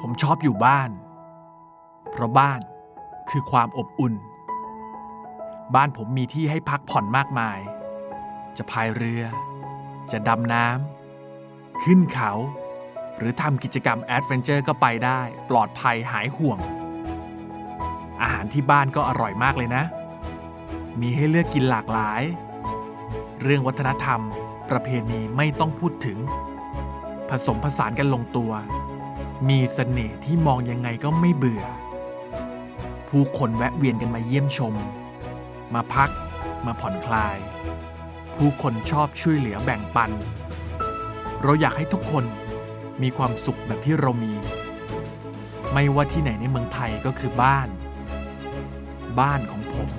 ผมชอบอยู่บ้าน เพราะบ้านคือความอบอุ่น บ้านผมมีที่ให้พักผ่อนมากมาย จะพายเรือ จะดำน้ำขึ้นเขา หรือทำกิจกรรมแอดเวนเจอร์ก็ไปได้ ปลอดภัยหายห่วง อาหารที่บ้านก็อร่อยมากเลยนะ มีให้เลือกกินหลากหลาย เรื่องวัฒนธรรม ประเพณีไม่ต้องพูดถึง ผสมผสานกันลงตัว มีเสน่ห์ที่มองยังไงก็ไม่เบื่อ ผู้คนแวะเวียนกันมาเยี่ยมชม มาพัก มาผ่อนคลาย ผู้คนชอบช่วยเหลือแบ่งปัน เราอยากให้ทุกคนมีความสุขแบบที่เรามี ไม่ว่าที่ไหนในเมืองไทยก็คือบ้าน บ้านของผม